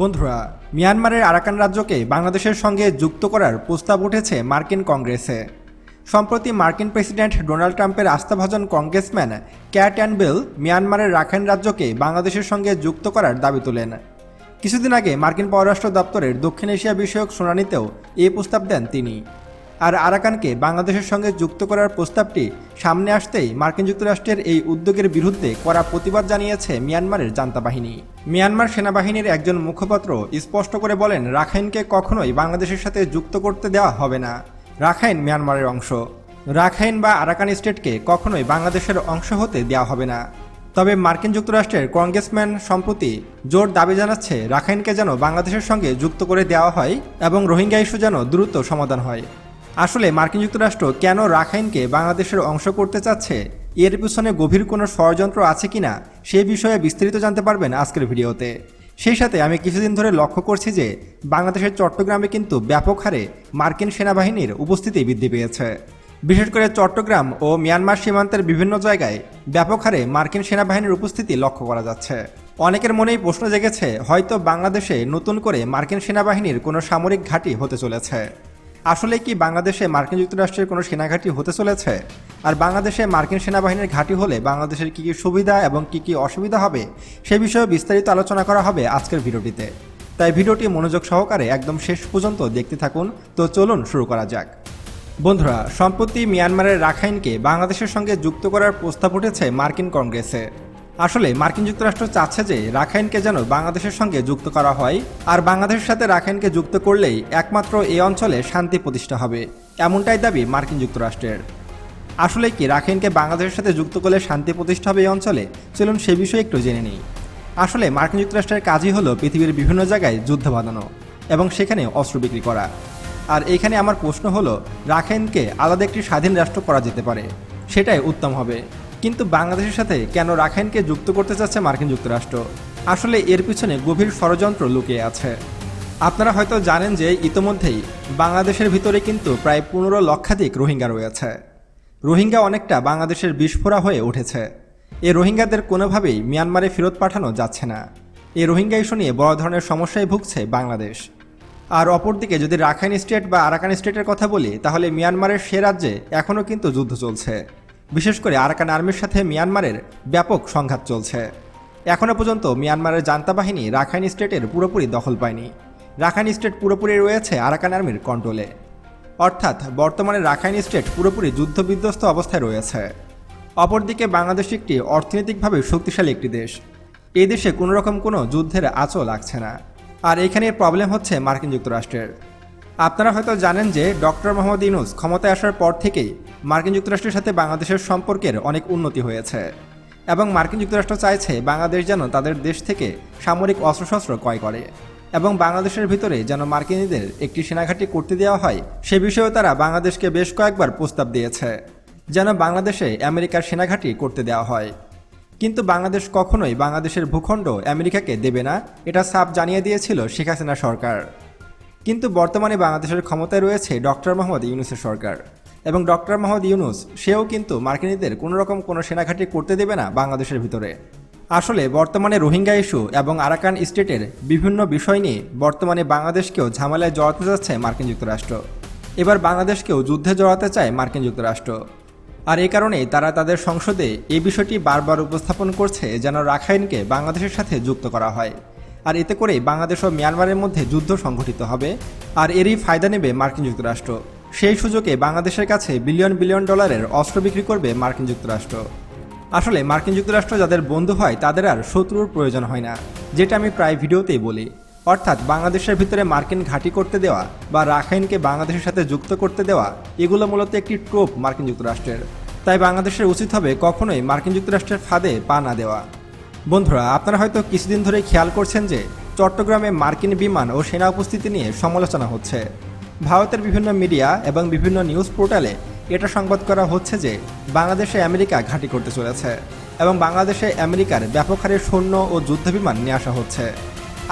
বন্ধুরা, মিয়ানমারের আরাকান রাজ্যকে বাংলাদেশের সঙ্গে যুক্ত করার প্রস্তাব উঠেছে মার্কিন কংগ্রেসে। সম্প্রতি মার্কিন প্রেসিডেন্ট ডোনাল্ড ট্রাম্পের আস্থাভাজন কংগ্রেসম্যান ক্যাট অ্যান্ড বিল মিয়ানমারের রাখাইন রাজ্যকে বাংলাদেশের সঙ্গে যুক্ত করার দাবি তোলেন। কিছুদিন আগে মার্কিন পররাষ্ট্র দপ্তরের দক্ষিণ এশিয়া বিষয়ক শুনানিতেও এ প্রস্তাব দেন তিনি। আর আরাকানকে বাংলাদেশের সঙ্গে যুক্ত করার প্রস্তাবটি সামনে আসতেই মার্কিন যুক্তরাষ্ট্রের এই উদ্যোগের বিরুদ্ধে কড়া প্রতিবাদ জানিয়েছে মিয়ানমারের জান্তা বাহিনী। মিয়ানমার সেনাবাহিনীর একজন মুখপাত্র স্পষ্ট করে বলেন, রাখাইনকে কখনোই বাংলাদেশের সাথে যুক্ত করতে দেওয়া হবে না। রাখাইন মিয়ানমারের অংশ। রাখাইন বা আরাকান স্টেটকে কখনোই বাংলাদেশের অংশ হতে দেওয়া হবে না। তবে মার্কিন যুক্তরাষ্ট্রের কংগ্রেসম্যান সম্প্রতি জোর দাবি জানাচ্ছে, রাখাইনকে যেন বাংলাদেশের সঙ্গে যুক্ত করে দেওয়া হয় এবং রোহিঙ্গা ইস্যু যেন দ্রুত সমাধান হয়। আসলে মার্কিন যুক্তরাষ্ট্র কেন রাখাইনকে বাংলাদেশের অংশ করতে চাচ্ছে? এর পিছনে গভীর কোনো ষড়যন্ত্র আছে কিনা? সে বিষয়ে বিস্তারিত জানতে পারবেন আজকের ভিডিওতে। সেই সাথে আমি কিছুদিন ধরে লক্ষ্য করছি যে, বাংলাদেশের চট্টগ্রামে কিন্তু ব্যাপক হারে মার্কিন সেনাবাহিনীর উপস্থিতি বৃদ্ধি পেয়েছে। বিশেষ করে চট্টগ্রাম ও মিয়ানমার সীমান্তের বিভিন্ন জায়গায় ব্যাপক হারে মার্কিন সেনাবাহিনীর উপস্থিতি লক্ষ্য করা যাচ্ছে। অনেকের মনেই প্রশ্ন জেগেছে, হয়তো বাংলাদেশে নতুন করে মার্কিন সেনাবাহিনীর কোনো সামরিক ঘাঁটি হতে চলেছে। আসলে কি বাংলাদেশে মার্কিন যুক্তরাষ্ট্রের কোনো সেনাঘাঁটি হতে চলেছে? আর বাংলাদেশে মার্কিন সেনাবাহিনীর ঘাঁটি হলে বাংলাদেশের কী কী সুবিধা এবং কী কী অসুবিধা হবে, সে বিষয়ে বিস্তারিত আলোচনা করা হবে আজকের ভিডিওটিতে। তাই ভিডিওটি মনোযোগ সহকারে একদম শেষ পর্যন্ত দেখতে থাকুন। তো চলুন শুরু করা যাক। বন্ধুরা, সম্প্রতি মিয়ানমারের রাখাইনকে বাংলাদেশের সঙ্গে যুক্ত করার প্রস্তাব উঠেছে মার্কিন কংগ্রেসে। আসলে মার্কিন যুক্তরাষ্ট্র চাচ্ছে যে রাখাইনকে যেন বাংলাদেশের সঙ্গে যুক্ত করা হয়, আর বাংলাদেশের সাথে রাখাইনকে যুক্ত করলেই একমাত্র এই অঞ্চলে শান্তি প্রতিষ্ঠা হবে, এমনটাই দাবি মার্কিন যুক্তরাষ্ট্রের। আসলে কি রাখাইনকে বাংলাদেশের সাথে যুক্ত করলে শান্তি প্রতিষ্ঠা হবে এই অঞ্চলে? চলুন সে বিষয়ে একটু জেনে নিই। আসলে মার্কিন যুক্তরাষ্ট্রের কাজই হলো পৃথিবীর বিভিন্ন জায়গায় যুদ্ধ বাঁধানো এবং সেখানে অস্ত্র বিক্রি করা। আর এখানে আমার প্রশ্ন হলো, রাখাইনকে আলাদা একটি স্বাধীন রাষ্ট্র করা যেতে পারে, সেটাই উত্তম হবে। কিন্তু বাংলাদেশের সাথে কেন রাখাইনকে যুক্ত করতে চাচ্ছে মার্কিন যুক্তরাষ্ট্র? আসলে এর পিছনে গভীর ষড়যন্ত্র লুকিয়ে আছে। আপনারা হয়তো জানেন যে ইতোমধ্যেই বাংলাদেশের ভিতরে কিন্তু প্রায় পনেরো লক্ষাধিক রোহিঙ্গা রয়েছে। রোহিঙ্গা অনেকটা বাংলাদেশের বিস্ফোরা হয়ে উঠেছে। এ রোহিঙ্গাদের কোনোভাবেই মিয়ানমারে ফেরত পাঠানো যাচ্ছে না। এই রোহিঙ্গা ইস্যু নিয়ে বড় ধরনের সমস্যায় ভুগছে বাংলাদেশ। আর অপরদিকে যদি রাখাইন স্টেট বা আরাকান স্টেটের কথা বলি, তাহলে মিয়ানমারের সে রাজ্যে এখনও কিন্তু যুদ্ধ চলছে। বিশেষ করে আরাকান আর্মির সাথে মিয়ানমারের ব্যাপক সংঘাত চলছে। এখনও পর্যন্ত মিয়ানমারের জান্তা বাহিনী রাখাইন স্টেটের পুরোপুরি দখল পায়নি। রাখাইন স্টেট পুরোপুরি রয়েছে আরাকান আর্মির কন্ট্রোলে। অর্থাৎ বর্তমানে রাখাইন স্টেট পুরোপুরি যুদ্ধবিধ্বস্ত অবস্থায় রয়েছে। অপরদিকে বাংলাদেশ একটি অর্থনৈতিকভাবে শক্তিশালী একটি দেশ। এই দেশে কোনো রকম কোনো যুদ্ধের আঁচও লাগছে না। আর এখানে প্রবলেম হচ্ছে মার্কিন যুক্তরাষ্ট্রের। আপনারা হয়তো জানেন যে ডক্টর মোহাম্মদ ইউনুস ক্ষমতায় আসার পর থেকেই মার্কিন যুক্তরাষ্ট্রের সাথে বাংলাদেশের সম্পর্কের অনেক উন্নতি হয়েছে। এবং মার্কিন যুক্তরাষ্ট্র চাইছে বাংলাদেশ যেন তাদের দেশ থেকে সামরিক অস্ত্রশস্ত্র ক্রয় করে এবং বাংলাদেশের ভিতরে যেন মার্কিনীদের একটি সেনাঘাঁটি করতে দেওয়া হয়, সে বিষয়েও তারা বাংলাদেশকে বেশ কয়েকবার প্রস্তাব দিয়েছে, যেন বাংলাদেশে আমেরিকার সেনাঘাঁটি করতে দেওয়া হয়। কিন্তু বাংলাদেশ কখনোই বাংলাদেশের ভূখণ্ড আমেরিকাকে দেবে না, এটা সাপ জানিয়ে দিয়েছিল শেখ হাসিনা সরকার। কিন্তু বর্তমানে বাংলাদেশের ক্ষমতায় রয়েছে ডক্টর মোহাম্মদ ইউনুসের সরকার। এবং ডক্টর মোহাম্মদ ইউনুস, সেও কিন্তু মার্কিনীদের কোনো রকম কোনো সেনাঘাঁটি করতে দেবে না বাংলাদেশের ভিতরে। আসলে বর্তমানে রোহিঙ্গা ইস্যু এবং আরাকান স্টেটের বিভিন্ন বিষয় নিয়ে বর্তমানে বাংলাদেশকেও ঝামেলায় জড়াতে যাচ্ছে মার্কিন যুক্তরাষ্ট্র। এবার বাংলাদেশকেও যুদ্ধে জড়াতে চায় মার্কিন যুক্তরাষ্ট্র। আর এই কারণে তারা তাদের সংসদে এই বিষয়টি বারবার উপস্থাপন করছে যেন রাখাইনকে বাংলাদেশের সাথে যুক্ত করা হয়। আর এতে করেই বাংলাদেশ ও মিয়ানমারের মধ্যে যুদ্ধ সংঘটিত হবে। আর এরই ফায়দা নেবে মার্কিন যুক্তরাষ্ট্র। সেই সুযোগে বাংলাদেশের কাছে বিলিয়ন বিলিয়ন ডলারের অস্ত্র বিক্রি করবে মার্কিন যুক্তরাষ্ট্র। আসলে মার্কিন যুক্তরাষ্ট্র যাদের বন্ধু হয়, তাদের আর শত্রুর প্রয়োজন হয় না, যেটা আমি প্রায় ভিডিওতেই বলি। অর্থাৎ বাংলাদেশের ভিতরে মার্কিন ঘাঁটি করতে দেওয়া বা রাখাইনকে বাংলাদেশের সাথে যুক্ত করতে দেওয়া, এগুলো মূলত একটি ট্রোপ মার্কিন যুক্তরাষ্ট্রের। তাই বাংলাদেশের উচিত হবে কখনোই মার্কিন যুক্তরাষ্ট্রের ফাঁদে পা না দেওয়া। বন্ধুরা, আপনারা হয়তো কিছুদিন ধরে খেয়াল করছেন যে চট্টগ্রামে মার্কিন বিমান ও সেনা উপস্থিতি নিয়ে সমালোচনা হচ্ছে। ভারতের বিভিন্ন মিডিয়া এবং বিভিন্ন নিউজ পোর্টালে এটা সংবাদ করা হচ্ছে যে বাংলাদেশে আমেরিকা ঘাঁটি করতে চলেছে এবং বাংলাদেশে আমেরিকার ব্যাপক হারে সৈন্য ও যুদ্ধবিমান নিয়ে আসা হচ্ছে।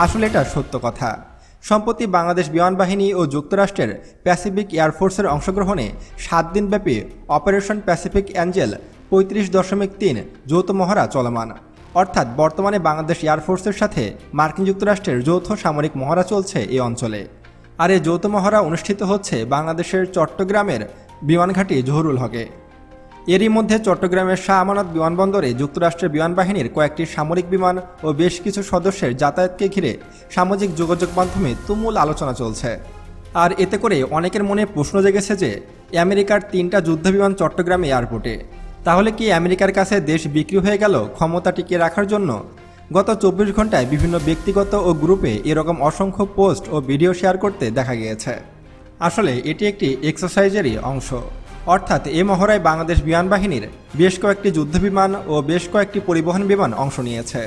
আসলে এটা সত্য কথা। সম্প্রতি বাংলাদেশ বিমান বাহিনী ও যুক্তরাষ্ট্রের প্যাসিফিক এয়ারফোর্সের অংশগ্রহণে সাত দিনব্যাপী অপারেশন প্যাসিফিক অ্যাঞ্জেল পঁয়ত্রিশ দশমিক তিন যৌথ মহড়া চলমান। অর্থাৎ বর্তমানে বাংলাদেশ এয়ারফোর্সের সাথে মার্কিন যুক্তরাষ্ট্রের যৌথ সামরিক মহড়া চলছে এই অঞ্চলে। আর এই যৌথ মহড়া অনুষ্ঠিত হচ্ছে বাংলাদেশের চট্টগ্রামের বিমানঘাটি জহুরুল হকে। এরই মধ্যে চট্টগ্রামের শাহ আমানত বিমানবন্দরে যুক্তরাষ্ট্রের বিমান বাহিনীর কয়েকটি সামরিক বিমান ও বেশ কিছু সদস্যের যাতায়াতকে ঘিরে সামাজিক যোগাযোগ মাধ্যমে তুমুল আলোচনা চলছে। আর এতে করে অনেকের মনে প্রশ্ন জেগেছে যে, আমেরিকার তিনটা যুদ্ধবিমান চট্টগ্রাম এয়ারপোর্টে তাহলে কি আমেরিকার কাছে দেশ বিক্রি হয়ে গেল ক্ষমতা টিকিয়ে রাখার জন্য? গত চব্বিশ ঘন্টায় বিভিন্ন ব্যক্তিগত ও গ্রুপে এরকম অসংখ্য পোস্ট ও ভিডিও শেয়ার করতে দেখা গিয়েছে। আসলে এটি একটি এক্সারসাইজেরই অংশ। অর্থাৎ এ মহড়ায় বাংলাদেশ বিমান বাহিনীর বেশ কয়েকটি যুদ্ধবিমান ও বেশ কয়েকটি পরিবহন বিমান অংশ নিয়েছে।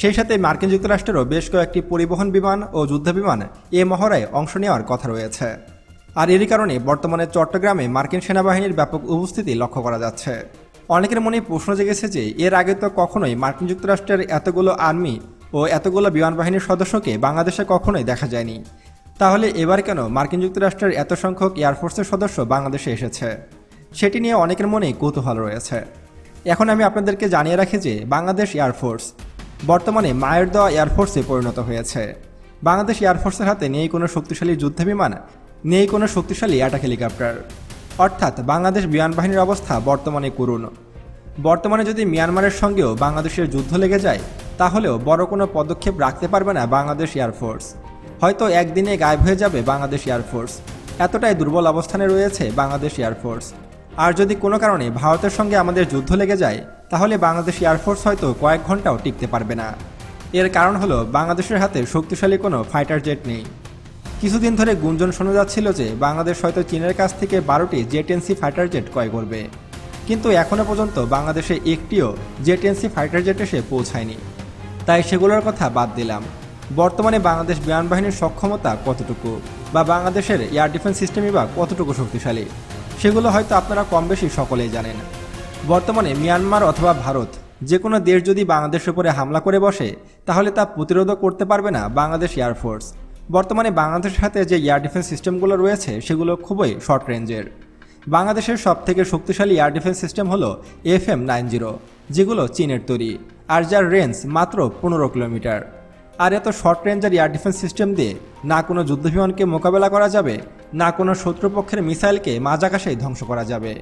সেই সাথে মার্কিন যুক্তরাষ্ট্রেরও বেশ কয়েকটি পরিবহন বিমান ও যুদ্ধবিমান এ মহড়ায় অংশ নেওয়ার কথা রয়েছে। আর এরই কারণে বর্তমানে চট্টগ্রামে মার্কিন সেনাবাহিনীর ব্যাপক উপস্থিতি লক্ষ্য করা যাচ্ছে। অনেকের মনে প্রশ্ন জেগেছে যে, এর আগে তো কখনোই মার্কিন যুক্তরাষ্ট্রের এতগুলো আর্মি ও এতগুলো বিমান বাহিনীর সদস্যকে বাংলাদেশে কখনোই দেখা যায়নি। তাহলে এবার কেন মার্কিন যুক্তরাষ্ট্রের এত সংখ্যক এয়ারফোর্সের সদস্য বাংলাদেশে এসেছে? সেটি নিয়ে অনেকের মনেই কৌতূহল রয়েছে। এখন আমি আপনাদেরকে জানিয়ে রাখি যে, বাংলাদেশ এয়ারফোর্স বর্তমানে মায়ের দেওয়া এয়ারফোর্সে পরিণত হয়েছে। বাংলাদেশ এয়ারফোর্সের হাতে নেই কোনো শক্তিশালী যুদ্ধবিমান, নেই কোনো শক্তিশালী অ্যাটাক হেলিকপ্টার। অর্থাৎ বাংলাদেশ বিমান বাহিনীর অবস্থা বর্তমানে করুণ। বর্তমানে যদি মিয়ানমারের সঙ্গেও বাংলাদেশের যুদ্ধ লেগে যায়, তাহলেও বড় কোনো পদক্ষেপ রাখতে পারবে না বাংলাদেশ এয়ারফোর্স হয়তো একদিনে গায়েব হয়ে যাবে বাংলাদেশ এয়ারফোর্স এতটাই দুর্বল অবস্থানে রয়েছে বাংলাদেশ এয়ারফোর্স আর যদি কোনো কারণে ভারতের সঙ্গে আমাদের যুদ্ধ লেগে যায়, তাহলে বাংলাদেশ এয়ারফোর্স হয়তো কয়েক ঘন্টাও টিকতে পারবে না। এর কারণ হলো বাংলাদেশের হাতে শক্তিশালী কোনো ফাইটার জেট নেই। কিছুদিন ধরে গুঞ্জন শোনা যাচ্ছিল যে বাংলাদেশ হয়তো চীনের কাছ থেকে বারোটি জেটেন্সি ফাইটার জেট ক্রয় করবে। কিন্তু এখনও পর্যন্ত বাংলাদেশে একটিও জেটেন্সি ফাইটার জেট এসে পৌঁছায়নি। তাই সেগুলোর কথা বাদ দিলাম। বর্তমানে বাংলাদেশ বিমান বাহিনীর সক্ষমতা কতটুকু? বা বাংলাদেশের এয়ার ডিফেন্স সিস্টেমই বা কতটুকু শক্তিশালী? সেগুলো হয়তো আপনারা কম বেশি সকলেই জানেন। বর্তমানে মিয়ানমার অথবা ভারত যে কোনো দেশ যদি বাংলাদেশের উপরে হামলা করে বসে, তাহলে তা প্রতিরোধও করতে পারবে না বাংলাদেশ এয়ারফোর্স বর্তমানে বাংলাদেশের সাথে যে এয়ার ডিফেন্স সিস্টেমগুলো রয়েছে, সেগুলো খুবই শর্ট রেঞ্জের। বাংলাদেশের সবথেকে শক্তিশালী এয়ার ডিফেন্স সিস্টেম হলো এফ এম নাইন জিরো যেগুলো চীনের তৈরি, আর যার রেঞ্জ মাত্র পনেরো কিলোমিটার। আর এত শর্ট রেঞ্জের এয়ার ডিফেন্স সিস্টেম দিয়ে না কোনো যুদ্ধবিমানকে মোকাবেলা করা যাবে, না কোনো শত্রুপক্ষের মিসাইলকে মাঝ আকাশেই ধ্বংস করা যাবে।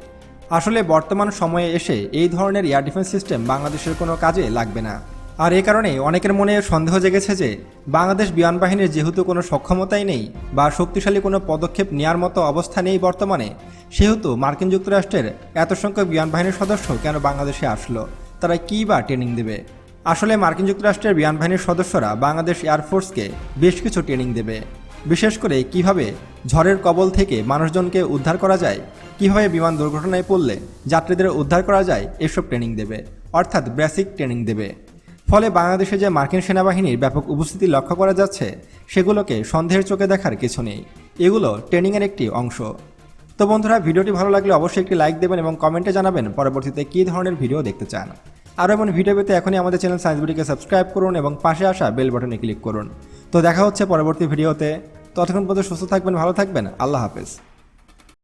আসলে বর্তমান সময়ে এসে এই ধরনের এয়ার ডিফেন্স সিস্টেম বাংলাদেশের কোনো কাজে লাগবে না। আর এই কারণে অনেকের মনে সন্দেহ জেগেছে যে বাংলাদেশ বিমান বাহিনীর যেহেতু কোনো সক্ষমতাই নেই বা শক্তিশালী কোনো পদক্ষেপ নেওয়ার মতো অবস্থা নেই বর্তমানে, সেহেতু মার্কিন যুক্তরাষ্ট্রের এত সংখ্যক বিমান বাহিনীর সদস্য কেন বাংলাদেশে আসলো? তারা কী বা ট্রেনিং দেবে? আসলে মার্কিন যুক্তরাষ্ট্রের বিমান বাহিনীর সদস্যরা বাংলাদেশ এয়ারফোর্সকে বেশ কিছু ট্রেনিং দেবে। বিশেষ করে কীভাবে ঝড়ের কবল থেকে মানুষজনকে উদ্ধার করা যায়, কীভাবে বিমান দুর্ঘটনায় পড়লে যাত্রীদের উদ্ধার করা যায়, এসব ট্রেনিং দেবে, অর্থাৎ বেসিক ট্রেনিং দেবে। ফলে বাংলাদেশে যে মার্কিন সেনাবাহিনীর ব্যাপক উপস্থিতি লক্ষ্য করা যাচ্ছে, সেগুলোকে সন্দেহের চোখে দেখার কিছু নেই। এগুলো ট্রেনিংয়ের একটি অংশ। তো বন্ধুরা, ভিডিওটি ভালো লাগলে অবশ্যই একটি লাইক দেবেন এবং কমেন্টে জানাবেন পরবর্তীতে কী ধরনের ভিডিও দেখতে চান। আরও এমন ভিডিও পেতে এখনই আমাদের চ্যানেল সায়েন্স বিডিকে সাবস্ক্রাইব করুন এবং পাশে আসা বেল বাটনে ক্লিক করুন। তো দেখা হচ্ছে পরবর্তী ভিডিওতে। ততক্ষণ পর্যন্ত সুস্থ থাকবেন, ভালো থাকবেন। আল্লাহ হাফেজ।